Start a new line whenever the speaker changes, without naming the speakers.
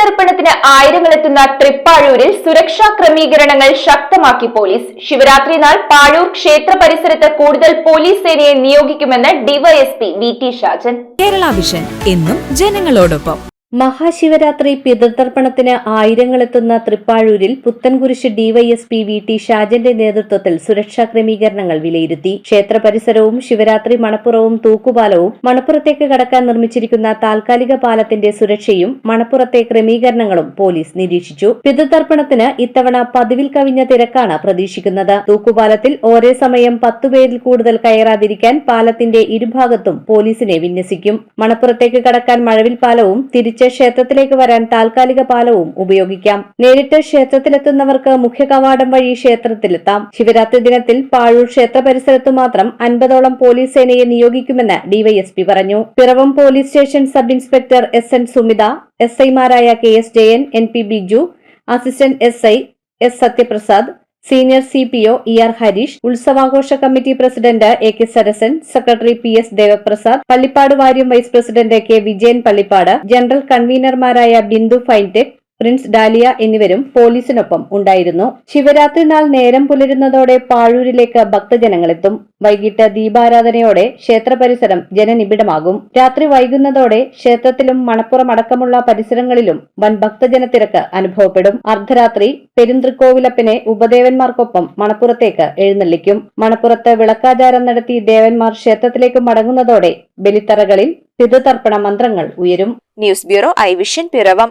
ദർപ്പണത്തിന് ആയിരങ്ങളെത്തുന്ന തൃപ്പാഴൂരിൽ സുരക്ഷാ ക്രമീകരണങ്ങൾ ശക്തമാക്കി പോലീസ്. ശിവരാത്രി നാൾ പാഴൂർ ക്ഷേത്ര പരിസരത്ത് കൂടുതൽ പോലീസ് സേനയെ നിയോഗിക്കുമെന്ന് DYSP V T Shajan.
Kerala vision എന്നും ജനങ്ങളോടൊപ്പം.
മഹാശിവരാത്രി പിതൃതർപ്പണത്തിന് ആയിരങ്ങളെത്തുന്ന തൃപ്പാഴൂരിൽ പുത്തൻകുരിശ് ഡിവൈഎസ്പി വി ടി ഷാജന്റെ നേതൃത്വത്തിൽ സുരക്ഷാ ക്രമീകരണങ്ങൾ വിലയിരുത്തി. ക്ഷേത്ര പരിസരവും ശിവരാത്രി മണപ്പുറവും തൂക്കുപാലവും മണപ്പുറത്തേക്ക് കടക്കാൻ നിർമ്മിച്ചിരിക്കുന്ന താൽക്കാലിക പാലത്തിന്റെ സുരക്ഷയും മണപ്പുറത്തെ ക്രമീകരണങ്ങളും പോലീസ് നിരീക്ഷിച്ചു. പിതൃതർപ്പണത്തിന് ഇത്തവണ പതിവിൽ കവിഞ്ഞ തിരക്കാണ് പ്രതീക്ഷിക്കുന്നത്. തൂക്കുപാലത്തിൽ ഒരേ സമയം പത്തുപേരിൽ കൂടുതൽ കയറാതിരിക്കാൻ പാലത്തിന്റെ ഇരുഭാഗത്തും പോലീസിനെ വിന്യസിക്കും. മണപ്പുറത്തേക്ക് കടക്കാൻ മഴവിൽ പാലവും തിരിച്ച് ക്ഷേത്രത്തിലേക്ക് വരാൻ താൽക്കാലിക പാലവും ഉപയോഗിക്കാം. നേരിട്ട് ക്ഷേത്രത്തിലെത്തുന്നവർക്ക് മുഖ്യ കവാടം വഴി ക്ഷേത്രത്തിലെത്താം. ശിവരാത്രി ദിനത്തിൽ പാഴൂർ ക്ഷേത്ര പരിസരത്തു മാത്രം അൻപതോളം പോലീസ് സേനയെ നിയോഗിക്കുമെന്ന് ഡിവൈഎസ്പി പറഞ്ഞു. Piravom police station sub inspector S N Sumitha S ഐമാരായ K S Jayan N P Biju assistant S I S Sathyaprasad senior C P O E R Hareesh ഉത്സവാഘോഷ committee president A K Sarasan secretary P S Devaprasad Pallippad Variyam vice president K Vijayan Pallippad general കൺവീനർമാരായ Bindu ഫൈൻടെക് Prince dahlia എന്നിവരും പോലീസിനൊപ്പം ഉണ്ടായിരുന്നു. ശിവരാത്രി നാൾ നേരം പുലരുന്നതോടെ പാഴൂരിലേക്ക് ഭക്തജനങ്ങളെത്തും. വൈകിട്ട് ദീപാരാധനയോടെ ക്ഷേത്ര പരിസരം ജനനിബിഡമാകും. രാത്രി വൈകുന്നതോടെ ക്ഷേത്രത്തിലും മണപ്പുറം അടക്കമുള്ള പരിസരങ്ങളിലും വൻ ഭക്തജനത്തിരക്ക് അനുഭവപ്പെടും. അർദ്ധരാത്രി പെരുന്തൃക്കോവിലപ്പനെ ഉപദേവന്മാർക്കൊപ്പം മണപ്പുറത്തേക്ക് എഴുന്നള്ളിക്കും. മണപ്പുറത്ത് വിളക്കാചാരം നടത്തി ദേവന്മാർ ക്ഷേത്രത്തിലേക്ക് മടങ്ങുന്നതോടെ ബലിത്തറകളിൽ പിതൃതർപ്പണ മന്ത്രങ്ങൾ ഉയരും.
News bureau I vision Piravom.